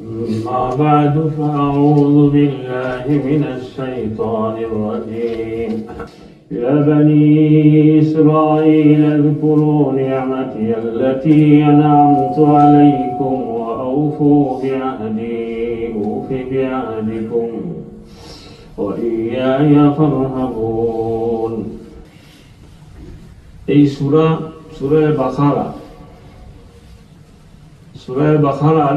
أما بعد فأعوذ بالله من الشيطان الرجيم يا بني إسرائيل اذكروا نعمتي التي أنعمت عليكم وأوفوا بعهدي أوف بعهدكم وإياي فارهبون এই সুরা সুরায় বাখারা সুরায় বাখারার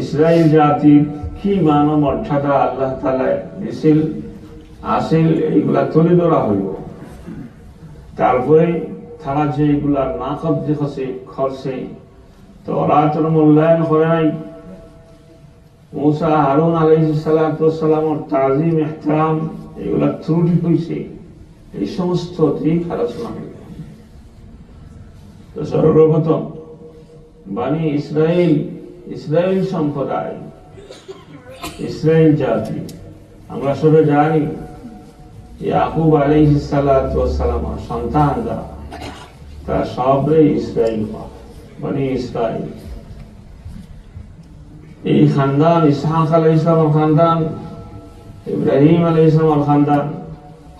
ইসরায়েল জাতির কি মান মর্যাদা আল্লাহ তালা দিছিল আসিল এইগুলা তুলে ধরা হইব। তারপরে তারা যে এগুলা না কবজে খসে খরচে তো ওরা তোর মূল্যায়ন করে নাই। মুসা, হারুন আলাইসালামের তাজিম, এহতারাম, এগুলা ত্রুটি হয়েছে এই সমস্ত দিক আলোচনা হইল। তো সর্বপ্রথম বাণী ইসরায়েল ইসরায়েল সম্প্রদায় ইসরায়েল জাতি, আমরা সবে জানি ইয়াকুব আলাইহিসালামের সন্তানরা, তারা সবই ইসরায়েল মানে ইসরায়েল এই খানদান, ইসহাক আলাই ইসলামের খানদান, ইব্রাহিম আলাই ইসলামের খানদান,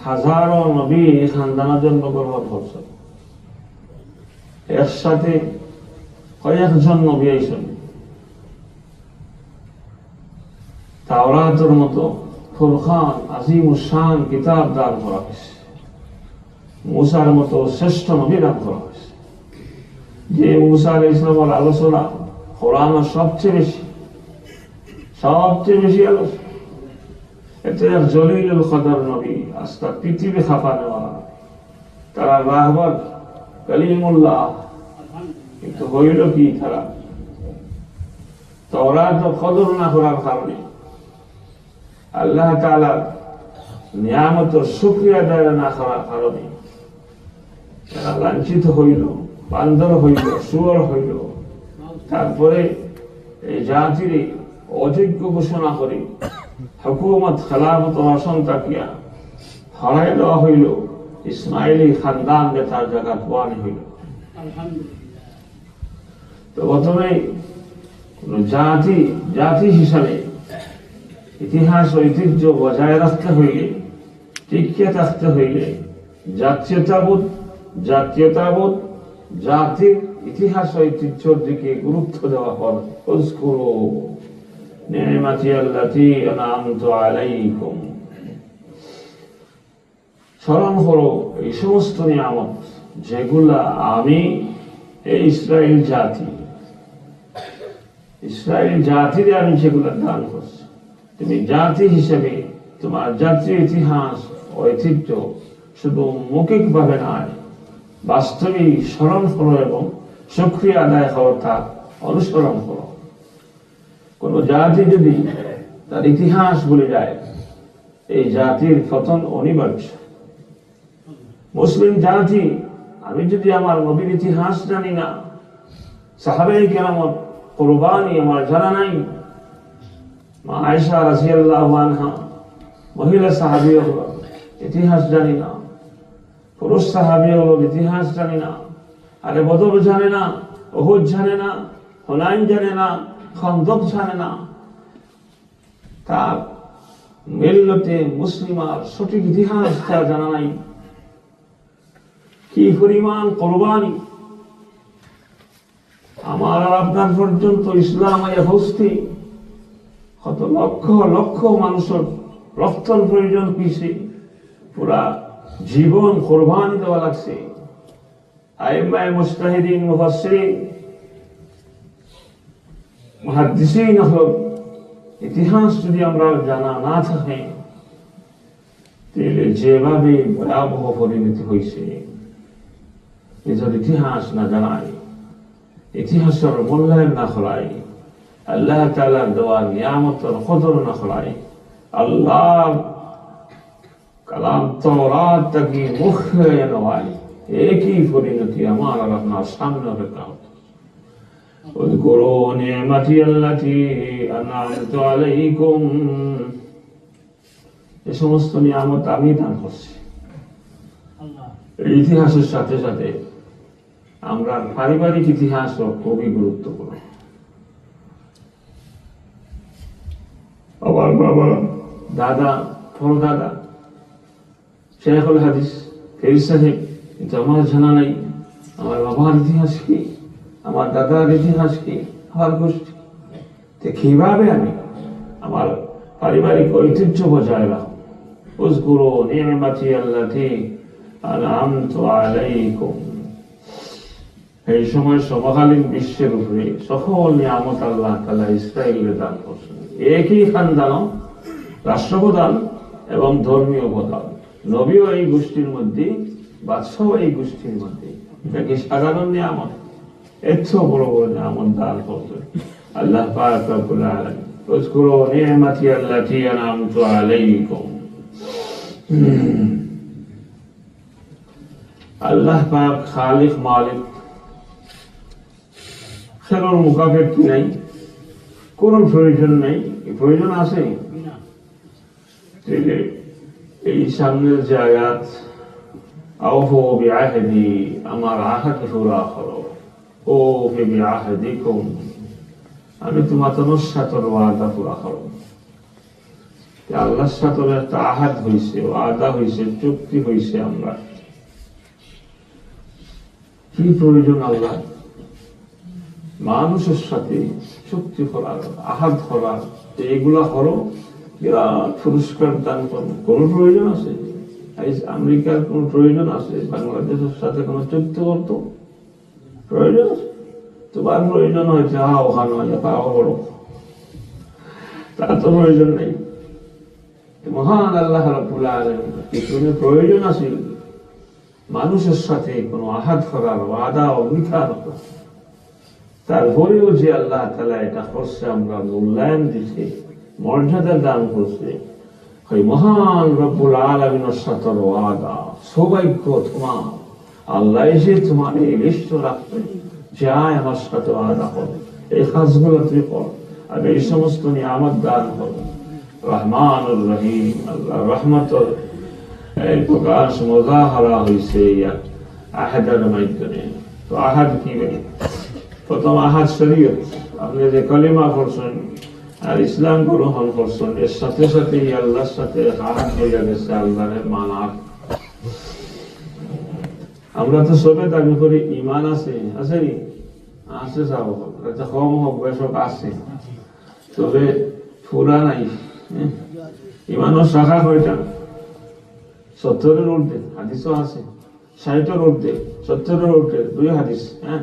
হাজারো নবী এই খানদানের জন্মগ্রহণ করছে এর সাথে কয়েকজন নবী আইসন তাওরাতের মতো ফুরখান আজিম শান কিতাব দান করা হয়েছে। মুসার মতো শ্রেষ্ঠ নবী দান করা হয়েছে। যে মুসা ইসলামের আলোচনা কোরআনের সবচেয়ে বেশি সবচেয়ে বেশি আলোচনা। এক জলিল কদর নবী আস্তা পৃথিবী খাপা নেওয়া, তারা রাহবর কলিমুল্লাহ। কিন্তু হইল কি তারা? তোরা তো কদর না করার কারণে আল্লাহ তালার নিয়ামত সুক্রিয়া আদায় না করার কারণে তারা লাঞ্ছিত হইল, বান্দর হইল সুয়ার হইল। তারপরে এই জাতির অযোগ্য ঘোষণা করে হুকুমত, খেলাফত আসন তাকিয়া হরাই দেওয়া হইল। ইসমাইলি খানদান তার জায়গা পোয়ানি হইল। তো প্রথমে জাতি জাতি হিসাবে ইতিহাস ঐতিহ্য বজায় রাখতে হইলে টিকিয়ে থাকতে হইলে, জাতীয়তাবোধ জাতীয়তাবোধ, জাতির ইতিহাস ঐতিহ্যর দিকে গুরুত্ব দেওয়া হল। আলাইকুম। স্মরণ করো এই সমস্ত নিয়ামত যেগুলা আমি, এই ইসরায়েল জাতি ইসরায়েল জাতিরে আমি সেগুলা দান করছি। তুমি জাতি হিসেবে তোমার জাতীয় ইতিহাস ঐতিহ্য শুধু মৌখিক ভাবে নয়, বাস্তবিক স্মরণ করো এবং সক্রিয় আদায় করো তা অনুসরণ করো। কোন জাতি যদি তার ইতিহাস বলে যায়, এই জাতির পতন অনিবার্য। মুসলিম জাতি, আমি যদি আমার নবীর ইতিহাস জানি না সাহাবে কেরামত কোরবানি আমার জানা নাই মা আয়সা রাজিয়াল্লাহ আনহা, মহিলা সাহাবি ইতিহাস জানি না। পুরুষ সাহাবি ইতিহাস জানি না। আরে বদর জানে না অহুদ জানে না, হোনাইন জানে না, খন্দক জানে না। তার মিল্লতে মুসলিমার সঠিক ইতিহাস তার জানা নাই। কি পরিমাণ কোরবানি। আমার আর আপনার পর্যন্ত ইসলাম হস্তি। কত লক্ষ লক্ষ মানুষের রক্তর প্রয়োজন পিছে পুরা জীবন কোরবানি দেওয়া লাগছে। আইমায় মুস্তাহিদিন মুফাসসিরিন, মুহাদ্দিসিন হল ইতিহাস যদি আমরা জানা না থাকে, তাহলে যেভাবে ভয়াবহ পরিণতি হয়েছে, নিজের ইতিহাস না জানায়, ইতিহাসের মূল্যায়ন না করায় আল্লাহ তাআলার দেওয়া নিয়ামতের কদর না করাই আল্লাহ কালাম তওরাতকে মুখে নয় একই পরিণতি আমার আর আপনার সামনে রেখা হতো اذكروا نعمتي التي أنعمت عليكم এ সমস্ত নিয়ামত আমি দান করছি এই ইতিহাসের সাথে সাথে আমরা পারিবারিক ইতিহাসও খুবই গুরুত্বপূর্ণ বাবা। দাদা হাদিস সাহেব কিন্তু আমার জানা নাই। আমার বাবার ইতিহাস কি? আমার দাদার ইতিহাস কি? আমার গোষ্ঠী। তো আমি আমার পারিবারিক ঐতিহ্য বজায় উজগুরো নিয়মাতি আল্লাহ আলাম তো আলাইকুম। এই সময় সমকালীন বিশ্বের উপরে সকল নিয়ামত আল্লাহ তালা ইসরায়েলকে দান করছেন। একই খানদান রাষ্ট্রপ্রধান এবং ধর্মীয় প্রধান নবীও এই গোষ্ঠীর মধ্যে বাদশাহ এই গোষ্ঠীর মধ্যে এটা কি সাধারণ নিয়ামত এত বড় বড় নিয়ামত দান করছেন আল্লাহ পাক রব্বুল আলামিন اذكروا نعمتي التي أنعمت عليكم আল্লাহ পাক খালিক মালিক খেলোর মুখাপের কি নাই কোন প্রয়োজন নেই। প্রয়োজন আছে? এই সামনের যে আয়াত আল্লাহর সাথে একটা চুক্তি হয়েছে আমরা। কি প্রয়োজন আল্লাহ? মানুষের সাথে চুক্তি করার আহাত করার এগুলা করো বিরাট পুরস্কার দান করো কোন প্রয়োজন আছে? আমেরিকার কোন প্রয়োজন আছে? বাংলাদেশের সাথে কোন চুক্তি করতো? প্রয়োজন আছে? তোমার প্রয়োজন হয়েছে হা ওখানে পাওয়া বড় তার তো প্রয়োজন নেই। মহান আল্লাহ রাব্বুল আলামিন পিছনে প্রয়োজন আছে? মানুষের সাথে কোনো আঘাত করার ওয়াদা অঙ্গীকার তারপরেও যে আল্লাহ তালা এটা করছে, আমরা মূল্যায়ন দিছে, মর্যাদা দান করছে, ওই মহান রব্বুল আলমিনের সাথে সৌভাগ্য তোমার আল্লাহ এসে তোমার এই লিস্ট রাখবে যায় আমার সাথে ওয়াদা করো, এই কাজগুলো তুই কর, আর এই সমস্ত নিয়ামত দান করো। রহমান রহিম, আল্লাহ রহমতর এই প্রকাশ, মজাহারা হয়েছে আহাদের মাধ্যমে। তো আহাদ কি বলে? প্রথম আহাদ শরীয়ত। আপনি যে কলিমা করছেন আর ইসলাম গ্রহণ করছেন, এর সাথে সাথে আল্লাহর সাথে আহাদ হয়ে গেছে আল্লাহরের মানার আমরা তো সবে দাবি করি ইমান আছে আছে নি? আছে যাব কম হোক, বেশক আছে। তবে পুরা নাই ইমানের শাখা কয়টা? সত্তরের ঊর্ধ্বে, হাদিসও আছে। ষাটের ঊর্ধ্বে, সত্তরের ঊর্ধ্বে, দুই হাদিস হ্যাঁ?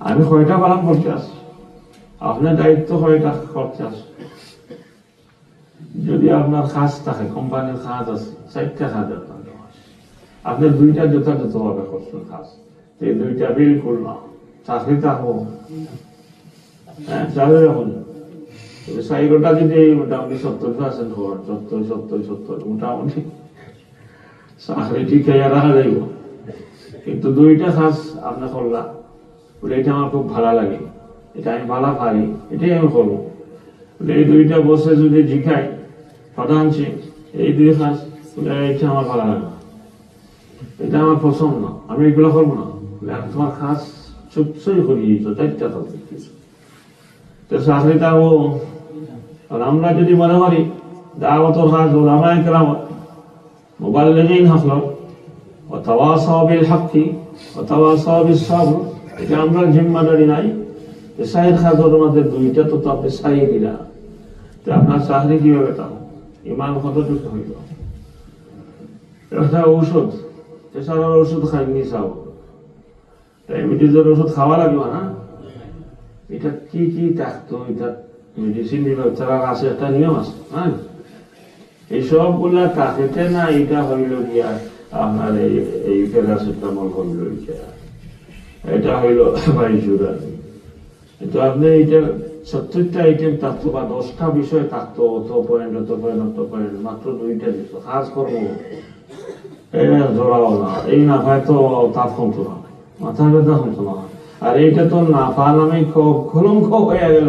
আমি কয়টা পালন করতে আসি আপনার দায়িত্ব কয়টা করতে আসি যদি আপনার কাজ থাকে, কোম্পানির কাজ আছে, চারটা কাজ আপনার দেওয়া আছে। আপনি দুইটা যথাযথভাবে করছেন কাজ এই দুইটা বিলকুল না চাকরি থাকব হ্যাঁ চাকরি রাখুন সাইরোটা যদি মোটামুটি সত্তর পার্সেন্ট হওয়ার, সত্তর সত্তর সত্তর, মোটামুটি চাকরি ঠিক হইয়া রাখা যাইব। কিন্তু দুইটা কাজ আপনি করলা বলে, এটা আমার খুব ভালো লাগে। এটা আমি ভালো পারি। এটাই আমি করব। বলে, এই দুইটা বসে যদি জিখাই প্রধান এই দুই কাজ বলে, এটা আমার ভালো লাগে না। এটা আমার পছন্দ না। আমি এগুলো করব না। বলে, আমি তোমার কাজ চুপসই করিয়ে দিত চারটা থাকতে কিছু তো সাহলে তাও, আর আমরা যদি মনে করি দাওয়াতর কাজ ওলামায় কেরামত, মোবাইল লেগেই হাসল ও তাওয়াসাবিল হাক্কি ও তাওয়াসাবিল সব এটা আমরা জিম্মাদারি নাই সাইড খাজর মধ্যে দুইটা তো তাপে সাইদিরা তো আপনার চাকরি কীভাবে তাও? ইমান কতটুকু হইল? একটা ঔষধ ওষুধ খাইনি চাও? ডায়াবেটিসের ওষুধ খাওয়া লাগবে না, এটা কি কি থাকতো এটা মেডিসিন বিভাগ ছাড়া আছে, একটা নিয়ম আছে হ্যাঁ? এই সবগুলা কাকেতে না, এটা হইল গিয়া আপনার এই এই প্যারাসিটামল হইল গিয়া। এটা হইল ভাইজুরা তো আপনি এটা সত্তরটা আইটেম থাকতো বা দশটা বিষয় থাকতো, অত পয়েন্ট অত পয়েন্ট অত পয়েন্ট, মাত্র দুইটা দিত কাজ করব। এটা ধরাও না, এই না পায় তো তাপ কমতো না, মাথা ব্যথা কমতো না। আর এইটা তো না পা নামে কলঙ্ক হয়ে গেল।